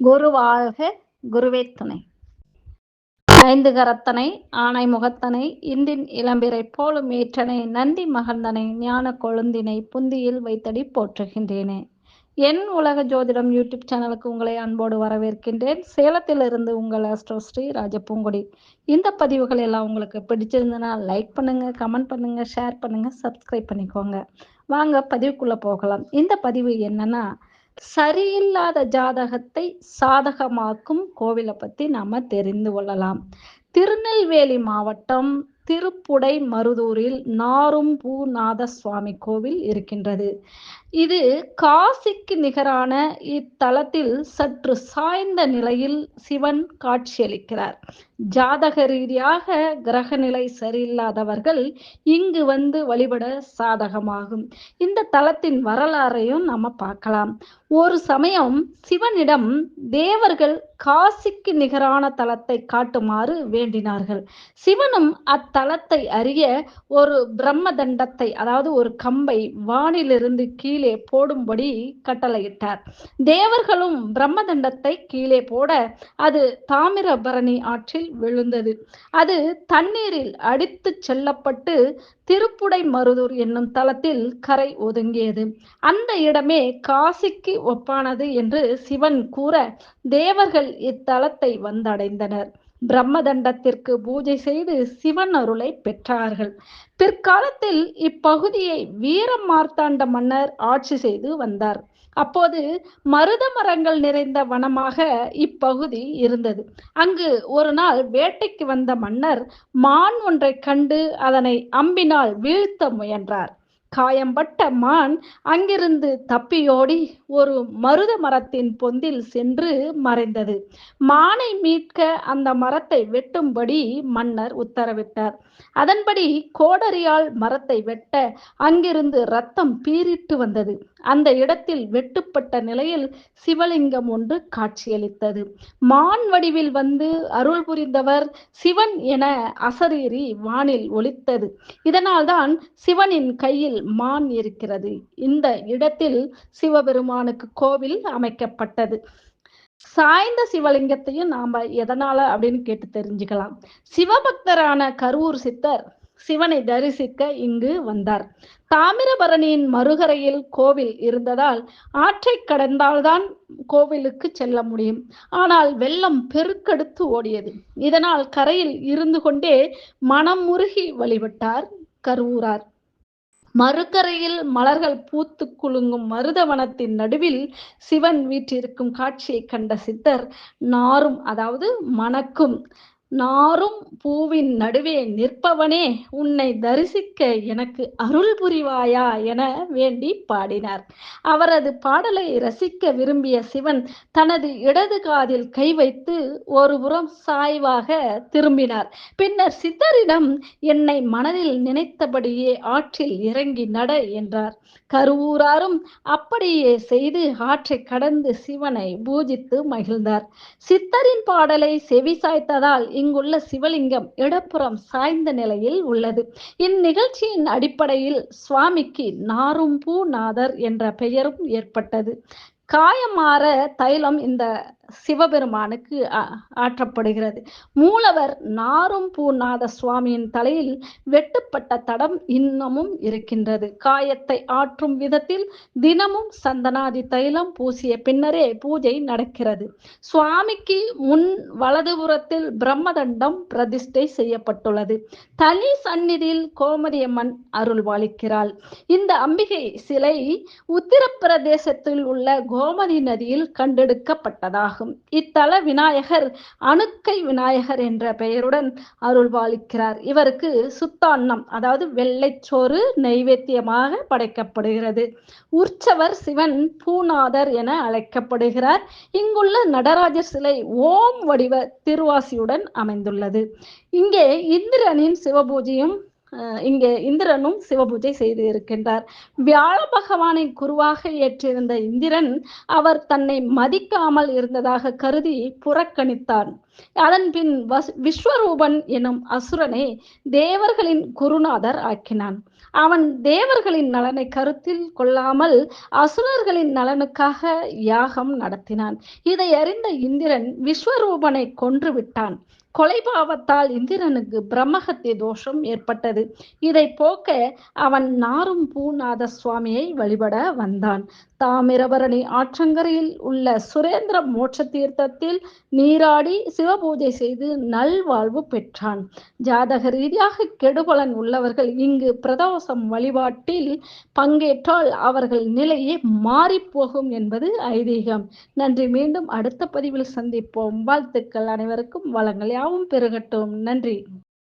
குரு வாழ்க குருவே துணை. ஐந்து கரத்தனை ஆணை முகத்தனை இந்தின் இளம்பிரை போலும் ஏற்றனை நந்தி மகந்தனை ஞான கொழுந்தினை புந்தியில் வைத்தடி போற்றுகின்றேனே. என் உலக ஜோதிடம் யூடியூப் சேனலுக்கு உங்களை அன்போடு வரவேற்கின்றேன். சேலத்திலிருந்து உங்கள் அஸ்ட்ரோ ஸ்ரீ ராஜபூங்கொடி. இந்த பதிவுகள் எல்லாம் உங்களுக்கு பிடிச்சிருந்ததுன்னா லைக் பண்ணுங்க கமெண்ட் பண்ணுங்க ஷேர் பண்ணுங்க சப்ஸ்கிரைப் பண்ணிக்கோங்க. வாங்க பதிவுக்குள்ள போகலாம். இந்த பதிவு என்னன்னா சரியில்லாத ஜாதகத்தை சாதகமாக்கும் கோவிலை பத்தி நாம தெரிந்து கொள்ளலாம். திருநெல்வேலி மாவட்டம் திருப்புடை மருதூரில் நாரும் பூநாத சுவாமி கோவில் இருக்கின்றது. இது காசிக்கு நிகரான இத்தலத்தில் சற்று சாய்ந்த நிலையில் சிவன் காட்சியளிக்கிறார். ஜாதக ரீதியாக கிரகநிலை சரியில்லாதவர்கள் இங்கு வந்து வழிபட சாதகமாகும். இந்த தலத்தின் வரலாறையும் நம்ம பார்க்கலாம். ஒரு சமயம் சிவனிடம் தேவர்கள் காசிக்கு நிகரான தலத்தை காட்டுமாறு வேண்டினார்கள். சிவனும் அத்தலத்தை அறிய ஒரு பிரம்ம தண்டத்தை அதாவது ஒரு கம்பை வானிலிருந்து கீழே போடும்படி கட்டளையிட்டார். தேவர்களும் பிரம்மதண்டத்தை கீழே போட அது தாமிரபரணி ஆற்றில் விழுந்தது. அது தண்ணீரில் அடித்து செல்லப்பட்டு திருப்புடை மருதூர் என்னும் தலத்தில் கரை ஒதுங்கியது. அந்த இடமே காசிக்கு ஒப்பானது என்று சிவன் கூற தேவர்கள் இத்தலத்தை வந்தடைந்தனர். பிரம்மதண்டத்திற்கு பூஜை செய்து சிவன் அருளை பெற்றார்கள். பிற்காலத்தில் இப்பகுதியை வீர மார்த்தாண்ட மன்னர் ஆட்சி செய்து வந்தார். அப்போது மருத மரங்கள் நிறைந்த வனமாக இப்பகுதி இருந்தது. அங்கு ஒரு நாள் வேட்டைக்கு வந்த மன்னர் மான் ஒன்றை கண்டு அதனை அம்பினால் வீழ்த்த முயன்றார். காயம்பட்ட மான் அங்கிருந்து தப்பியோடி ஒரு மருத மரத்தின் பொந்தில் சென்று மறைந்தது. மானை மீட்க அந்த மரத்தை வெட்டும்படி மன்னர் உத்தரவிட்டார். அதன்படி கோடரியால் மரத்தை வெட்ட அங்கிருந்து ரத்தம் பீரிட்டு வந்தது. இடத்தில் வெட்டுப்பட்ட நிலையில் சிவலிங்கம் ஒன்று காட்சியளித்தது. மான் வடிவில் வந்து அருள் புரிந்தவர் சிவன் என அசரீரி வானில் ஒலித்தது. இதனால்தான் சிவனின் கையில் மான் இருக்கிறது. இந்த இடத்தில் சிவபெருமானுக்கு கோவில் அமைக்கப்பட்டது. சாய்ந்த சிவலிங்கத்தையும் நாம எதனால அப்படின்னு கேட்டு தெரிஞ்சுக்கலாம். சிவபக்தரான கரூர் சித்தர் சிவனை தரிசிக்க இங்கு வந்தார். தாமிரபரணியின் மறுகரையில் கோவில் இருந்ததால் ஆற்றை கடந்தால்தான் கோவிலுக்கு செல்ல முடியும். ஆனால் வெள்ளம் பெருக்கெடுத்து ஓடியது. இதனால் கரையில் இருந்து கொண்டே மனம் முருகி வழிபட்டார் கருவூரார். மறுக்கரையில் மலர்கள் பூத்து குலுங்கும் மருதவனத்தின் நடுவில் சிவன் வீற்றிருக்கும் காட்சியை கண்ட சித்தர் நாரும் அதாவது மணக்கும் நாரும் பூவின் நடுவே நிற்பவனே உன்னை தரிசிக்க எனக்கு அருள் புரிவாயா என வேண்டி பாடினார். அவரது பாடலை ரசிக்க விரும்பிய சிவன் தனது இடது காதில் கை வைத்து ஒருபுறம் சாய்வாக திரும்பினார். பின்னர் சித்தரிடம் என்னை மனதில் நினைத்தபடியே ஆற்றில் இறங்கி நட என்றார். கருவூராரும் அப்படியே செய்து ஆற்றை கடந்து சிவனை பூஜித்து மகிழ்ந்தார். சித்தரின் பாடலை செவி சாய்த்ததால் இங்குள்ள சிவலிங்கம் இடப்புறம் சாய்ந்த நிலையில் உள்ளது. இந்நிகழ்ச்சியின் அடிப்படையில் சுவாமிக்கு நாரும்பூநாதர் என்ற பெயரும் ஏற்பட்டது. காயமாற தைலம் இந்த சிவபெருமானுக்கு ஆற்றப்படுகிறது. மூலவர் நாரும் பூநாத சுவாமியின் தலையில் வெட்டுப்பட்ட தடம் இன்னமும் இருக்கின்றது. காயத்தை ஆற்றும் விதத்தில் தினமும் சந்தனாதி தைலம் பூசிய பின்னரே பூஜை நடக்கிறது. சுவாமிக்கு முன் வலதுபுறத்தில் பிரம்மதண்டம் பிரதிஷ்டை செய்யப்பட்டுள்ளது. தனி சந்நிதியில் கோமதியம்மன் அருள்வாளிக்கிறாள். இந்த அம்பிகை சிலை உத்தரப்பிரதேசத்தில் உள்ள கோமதி நதியில் கண்டெடுக்கப்பட்டதாக ஆகும் இத்தல விநாயகர் அணுக்கை விநாயகர் என்ற பெயருடன் அருள்பாலிக்கிறார் இவருக்கு சுத்தாண்ணம் அதாவது வெள்ளைச்சோறு நைவேத்தியமாக படைக்கப்படுகிறது. உற்சவர் சிவன் பூநாதர் என அழைக்கப்படுகிறார். இங்குள்ள நடராஜர் சிலை ஓம் வடிவ திருவாசியுடன் அமைந்துள்ளது. இங்கே இந்திரனின் சிவபூஜையும் இங்கே இந்திரனும் சிவபூஜை செய்து இருக்கின்றார் வியாழ பகவானை குருவாக ஏற்றிருந்த இந்திரன் அவர் தன்னை மதிக்காமல் இருந்ததாக கருதி புறக்கணித்தான். அதன் பின் விஸ்வரூபன் எனும் அசுரனை தேவர்களின் குருநாதர் ஆக்கினான். அவன் தேவர்களின் நலனை கருத்தில் கொள்ளாமல் அசுரர்களின் நலனுக்காக யாகம் நடத்தினான். இதை அறிந்த இந்திரன் விஸ்வரூபனை கொன்று விட்டான். கொலைபாவத்தால் இந்திரனுக்கு பிரம்மஹத்தி தோஷம் ஏற்பட்டது. இதை போக்க அவன் நாரும் பூநாத சுவாமியை வழிபட வந்தான். தாமிரபரணி ஆற்றங்கரையில் உள்ள சுரேந்திர மோட்ச தீர்த்தத்தில் நீராடி சிவபூஜை செய்து நல்வாழ்வு பெற்றான். ஜாதக ரீதியாக கெடுபலன் உள்ளவர்கள் இங்கு பிரதோஷம் வழிபாட்டில் பங்கேற்றால் அவர்கள் நிலையே மாறிப்போகும் என்பது ஐதீகம். நன்றி. மீண்டும் அடுத்த பதிவில் சந்திப்போம். வாழ்த்துக்கள் அனைவருக்கும். வளங்கள் யாவும் பெருகட்டும். நன்றி.